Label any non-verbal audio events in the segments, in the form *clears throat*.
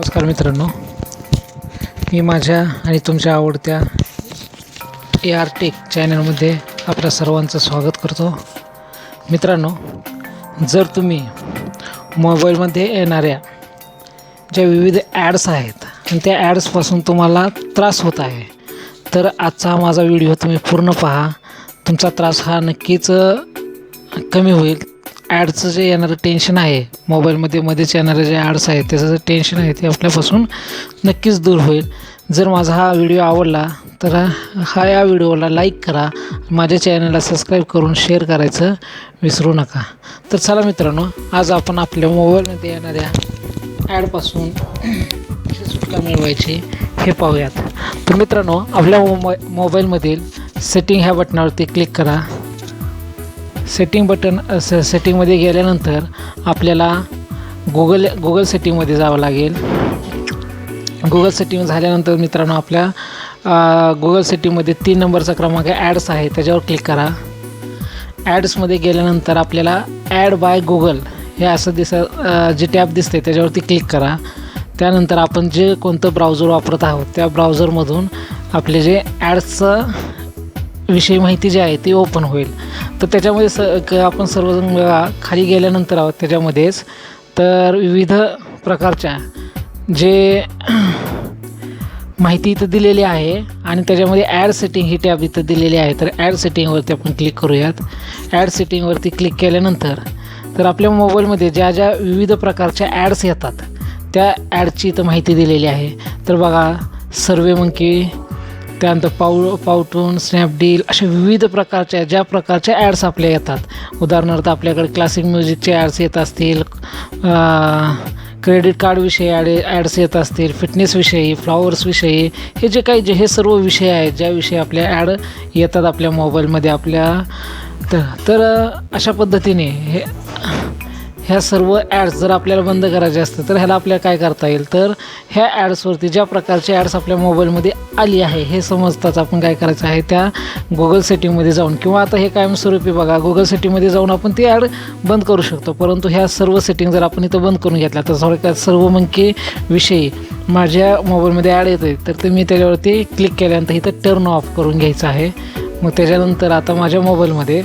नमस्कार मित्रांनो. मी माझ्या आणि तुमच्या आवडत्या ए आर टेक चॅनलमध्ये आपल्या सर्वांचं स्वागत करतो. मित्रांनो जर तुम्ही मोबाईलमध्ये येणाऱ्या ज्या विविध ॲड्स आहेत आणि त्या ॲड्सपासून तुम्हाला त्रास होत आहे तर आजचा माझा व्हिडिओ तुम्ही पूर्ण पहा. तुमचा त्रास हा नक्कीच कमी होईल. ॲडचं जे येणारं टेन्शन आहे. मोबाईलमध्ये मध्येच येणारे जे ॲड्स आहेत त्याचं जे टेन्शन आहे ते आपल्यापासून नक्कीच दूर होईल. जर माझा हा व्हिडिओ आवडला तर हा या व्हिडिओला लाईक करा. माझ्या चॅनलला सबस्क्राईब करून शेअर करायचं विसरू नका. तर चला मित्रांनो आज आपण आपल्या मोबाईलमध्ये येणाऱ्या ॲडपासून सुटका मिळवायची हे पाहूयात. तर मित्रांनो आपल्या मोबाई मोबाईलमधील सेटिंग ह्या बटनावरती क्लिक करा. सेटिंग बटन स सेटिंगमध्ये गेल्यानंतर आपल्याला गुगल गुगल सेटिंगमध्ये जावं लागेल. गुगल सेटिंग झाल्यानंतर मित्रांनो आपल्या गुगल सेटिंगमध्ये तीन नंबरचा क्रमांक ॲड्स आहे त्याच्यावर क्लिक करा. ॲड्समध्ये गेल्यानंतर आपल्याला ॲड बाय गुगल हे असं दिस जे टॅब दिसते त्याच्यावरती क्लिक करा. त्यानंतर आपण जे कोणतं ब्राउझर वापरत आहोत त्या ब्राउझरमधून आपले जे ॲड्सचं विषयी माहिती जी आहे ती ओपन होईल. तर त्याच्यामध्ये स क आपण सर्वजण खाली गेल्यानंतर आहोत त्याच्यामध्येच. तर विविध प्रकारच्या जे *clears throat* माहिती इथं दिलेली आहे आणि त्याच्यामध्ये ॲड सेटिंग ही टॅब इथं दिलेली आहे. तर ॲड सेटिंगवरती आपण क्लिक करूयात. ॲड सेटिंगवरती क्लिक केल्यानंतर तर आपल्या मोबाईलमध्ये ज्या ज्या विविध प्रकारच्या ॲड्स येतात त्या ॲडची इथं माहिती दिलेली आहे. तर बघा सर्वे मंकी त्यानंतर पाऊ पावटून स्नॅपडील अशा विविध प्रकारच्या ज्या प्रकारच्या ॲड्स आपल्या येतात. उदाहरणार्थ आपल्याकडे क्लासिक म्युझिकचे ॲड्स येत असतील क्रेडिट कार्डविषयी ॲड ॲड्स येत असतील फिटनेसविषयी फ्लॉवर्सविषयी हे जे काही जे हे सर्व विषय आहेत ज्याविषयी आपल्या ॲड येतात आपल्या मोबाईलमध्ये आपल्या तर तर अशा पद्धतीने हे ह्या सर्व ॲड्स जर आपल्याला बंद करायचे असतील तर ह्याला आपल्याला काय करता येईल? तर ह्या ॲड्सवरती ज्या प्रकारची ॲड्स आपल्या मोबाईलमध्ये आली आहे हे समजताच आपण काय करायचं आहे त्या गुगल सेटिंगमध्ये जाऊन किंवा आता हे कायमस्वरूपी बघा गुगल सेटिंगमध्ये जाऊन आपण ती ॲड बंद करू शकतो. परंतु ह्या सर्व सेटिंग जर आपण इथं बंद करून घेतल्या तर थोडक्यात सर्व मंकी विषयी माझ्या मोबाईलमध्ये ॲड येते तर ते मी त्याच्यावरती क्लिक केल्यानंतर इथं टर्न ऑफ करून घ्यायचं आहे. मग त्याच्यानंतर आता माझ्या मोबाईलमध्ये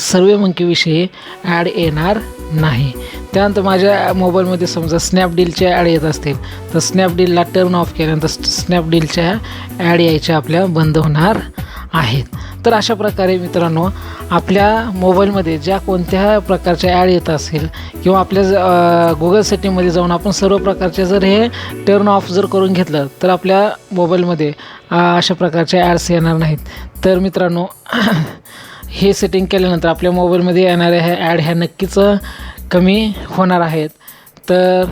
सर्वे मंकीविषयी ॲड येणार नाही. त्यानंतर माझ्या मोबाईलमध्ये समजा स्नॅपडीलच्या ॲड येत असतील तर स्नॅपडीलला टर्न ऑफ केल्यानंतर स्नॅपडीलच्या ॲड यायच्या आपल्या बंद होणार आहेत. तर अशा प्रकारे मित्रांनो आपल्या मोबाईलमध्ये ज्या कोणत्या प्रकारच्या ॲड येत असेल किंवा आपल्या गुगल सेटिंगमध्ये जाऊन आपण सर्व प्रकारचे जर हे टर्न ऑफ जर करून घेतलं तर आपल्या मोबाईलमध्ये अशा प्रकारच्या ॲड्स येणार नाहीत. तर मित्रांनो *clears throat* हे सेटिंग केल्यानंतर आपल्या मोबाईलमध्ये येणाऱ्या ह्या ॲड ह्या नक्कीच कमी होणार आहेत. तर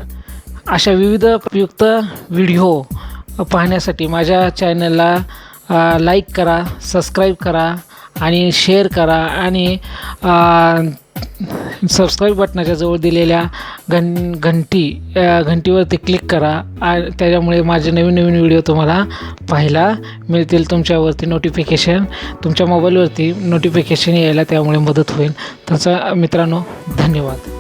अशा विविध उपयुक्त व्हिडिओ पाहण्यासाठी माझ्या चॅनलला लाईक करा सबस्क्राईब करा आणि शेअर करा आणि सबस्क्राईब बटनाच्या जवळ दिलेल्या घं घंटी घंटीवरती क्लिक करा. आ त्याच्यामुळे माझे नवीन नवीन व्हिडिओ तुम्हाला पाहायला मिळतील. तुमच्यावरती नोटिफिकेशन तुमच्या मोबाईलवरती नोटिफिकेशन यायला त्यामुळे मदत होईल. तसं मित्रांनो धन्यवाद.